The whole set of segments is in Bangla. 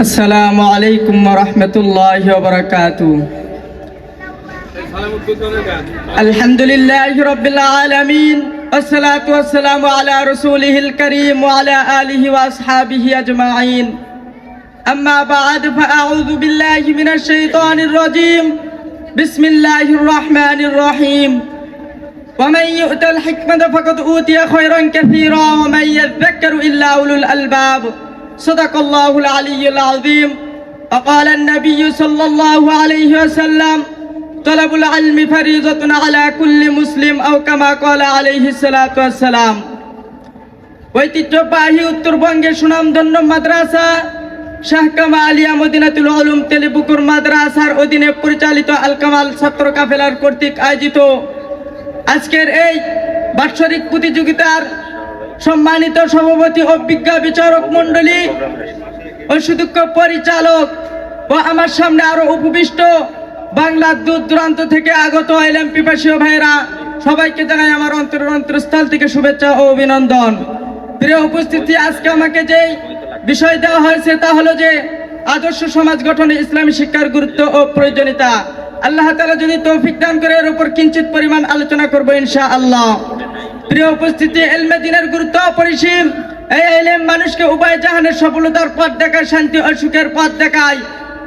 السلام عليكم ورحمة الله وبركاته. الحمد لله رب العالمين والصلاة والسلام على رسوله الكريم وعلى آله وأصحابه أجمعين. أما بعد فأعوذ بالله من الشيطان الرجيم. بسم الله الرحمن الرحيم. ومن يؤت الحكمة فقد أوتي خيرا كثيرا ومن يذكر إلا أولو الألباب. صدق الله العلي العظيم وقال النبي صلى الله عليه وسلم طلب العلم فريضة على كل مسلم أو كما قال عليه الصلاة والسلام ঐতিহ্যবাহী উত্তরবঙ্গের সুনামধন্য মাদ্রাসা শাহকামা আলিয়া মদিনাতুল আলম তেলিপুকুর মাদ্রাসার অধীনে পরিচালিত আল কামাল ছাত্র কাফেলার কর্তৃক আয়োজিত আজকের এই বাৎসরিক প্রতিযোগিতার সম্মানিত সভাপতি ও বিজ্ঞা বিচারক মণ্ডলী ও সুদক্ষ পরিচালক ও আমার সামনে আরও উপবিষ্ট বাংলার দূর দূরান্ত থেকে আগত এলএম পিপাসীয় ভাইরা সবাইকে জানাই আমার অন্তর অন্তরস্থল থেকে শুভেচ্ছা ও অভিনন্দন। প্রিয় উপস্থিতি, আজকে আমাকে যে বিষয় দেওয়া হয়েছে তা হলো যে, আদর্শ সমাজ গঠনে ইসলামী শিক্ষার গুরুত্ব ও প্রয়োজনীয়তা। আল্লাহ তালা যদি তৌফিক দান করে, এর উপর কিঞ্চিত পরিমাণ আলোচনা করব ইনশা আল্লাহ প্রিয় উপস্থিতি, এলমে দিনের গুরুত্ব অপরিসীম। এই এলেম মানুষকে উভয় জাহানের সফলতার পথ দেখায়, শান্তি ও সুখের পথ দেখায়।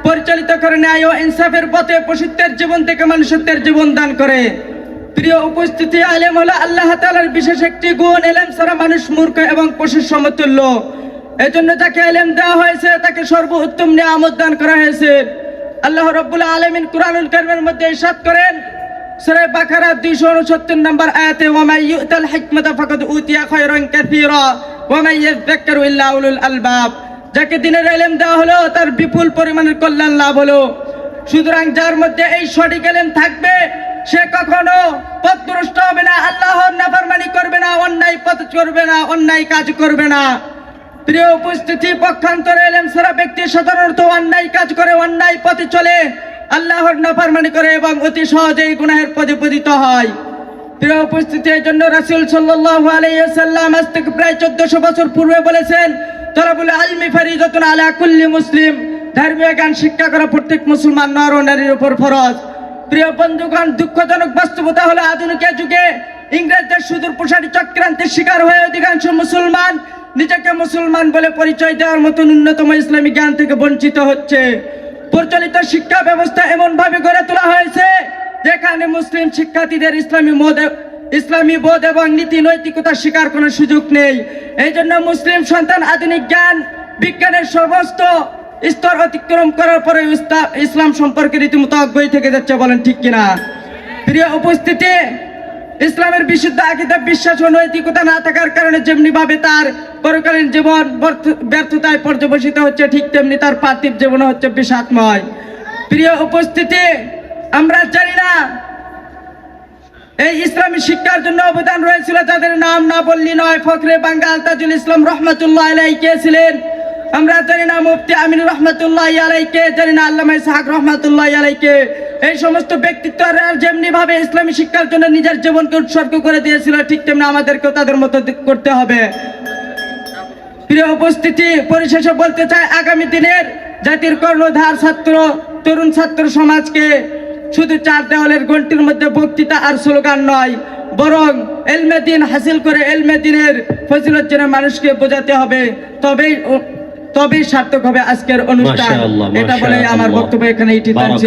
পরিচালিত করে ন্যায় ও ইনসাফের পথে পশুত্বের জীবন থেকে মানুষত্বের জীবন দান করে। প্রিয় উপস্থিতি, আলেম হলো আল্লাহ তালার বিশেষ একটি গুণ। এলেম ছাড়া মানুষ মূর্খ এবং পশুর সমতুল্য। এজন্য যাকে এলেম দেওয়া হয়েছে, তাকে সর্বোত্তম নিয়ামত দান করা হয়েছে। আল্লাহ রব্বুল আলমিন কুরআনুল কারিমের মধ্যে ইরশাদ করেন সূরা বাকারা 269 নম্বর আয়াতে ওয়া মাই ইউতাল হিকমাতা ফাকাদ উতিয়া খায়রান কাসীরা ওয়া মাই ইয়াযাক্কারু ইল্লা উলুল আলবাব। যাকে দিনের ইলম দেওয়া হলো, তার বিপুল পরিমাণের কল্যাণ লাভ হলো। সুতরাং যার মধ্যে এই সঠিক ইলম থাকবে, সে কখনো পথভ্রষ্ট হবে না, আল্লাহর নাফরমানি করবে না, অন্যায় পথ করবে না, অন্যায় কাজ করবে না। প্রিয় উপস্থিতি, পক্ষান্তরে এলেম সারা ব্যক্তি সাধারণত অন্যায় কাজ করে, অন্যায় পথে চলে। আল্লাহর নাফরমানি করে এবং অতি সহজেই গুনাহের পদে পতিত হয়। প্রিয় উপস্থিতি এই জন্য রাসুল সাল্লাল্লাহু আলাইহি সাল্লাম আজ থেকে প্রায় চোদ্দশো বছর পূর্বে বলেছেন তলাবুল আলমি ফারিদাতুন আলা কুল্লি মুসলিম। ধর্মীয় জ্ঞান, শিক্ষা করা প্রত্যেক মুসলমান নর ও নারীর উপর ফরজ। প্রিয় বন্ধুগণ, দুঃখজনক বাস্তবতা হলো আধুনিক যুগে ইংরেজদের সুদূর প্রসারী চক্রান্তের শিকার হয়ে অধিকাংশ মুসলমান নিজেকে মুসলমান বলে পরিচয় দেওয়ার মতো ন্যূনতম ইসলামী জ্ঞান থেকে বঞ্চিত হচ্ছে। প্রচলিত শিক্ষা ব্যবস্থা এমন ভাবে গড়ে তোলা হয়েছে, যেখানে মুসলিম শিক্ষার্থীদের ইসলামী ইসলামী বোধ এবং নীতি নৈতিকতা শিকার কোনো সুযোগ নেই। এই জন্য মুসলিম সন্তান আধুনিক জ্ঞান, বিজ্ঞানের সমস্ত স্তর অতিক্রম করার পরে ইসলাম সম্পর্কে রীতিমতো অজ্ঞই থেকে যাচ্ছে বলেন ঠিক কিনা? প্রিয় উপস্থিতি ইসলামের বিশুদ্ধ আকিদা বিশ্বাস ও নৈতিকতা না থাকার কারণে যেমনি ভাবে তার পরকালীন জীবন ব্যর্থতায় পর্যবসিত হচ্ছে, ঠিক তেমনি তার পার্থিব জীবন হচ্ছে বিষাদময়। প্রিয় উপস্থিতি, আমরা জানি না, এই ইসলামী শিক্ষার জন্য অবদান রয়েছিল যাদের নাম না বললি নয়, ফখরে বাঙ্গাল তাজুল ইসলাম রহমতুল্লাহ আলাই কে ছিলেন? আমরা জানি না মুফতি আমিনুর রহমতুল্লাহ আলাইকে জানি না আল্লামা ইসহাক রহমতুল্লাহ আলাইকে এই সমস্ত ব্যক্তিত্বরা যেমনি ভাবে ইসলামী শিক্ষার জন্য নিজের জীবনকে উৎসর্গ করে দিয়েছিল ঠিক তেমনি আমাদেরকেও তাদের মতো করতে হবে। প্রিয় উপস্থিতি পরিশেষে বলতে চাই আগামী দিনের জাতির কর্ণধার ছাত্র তরুণ ছাত্র সমাজকে শুধু চার দেওয়ালের গন্টির মধ্যে বক্তৃতা আর স্লোগান নয় বরং এলমেদিন হাসিল করে এলমেদিনের ফজিলত যেন মানুষকে বোঝাতে হবে তবেই তবেই সার্থক হবে আজকের অনুষ্ঠান। এটা বলে আমার বক্তব্য এখানে টানছি।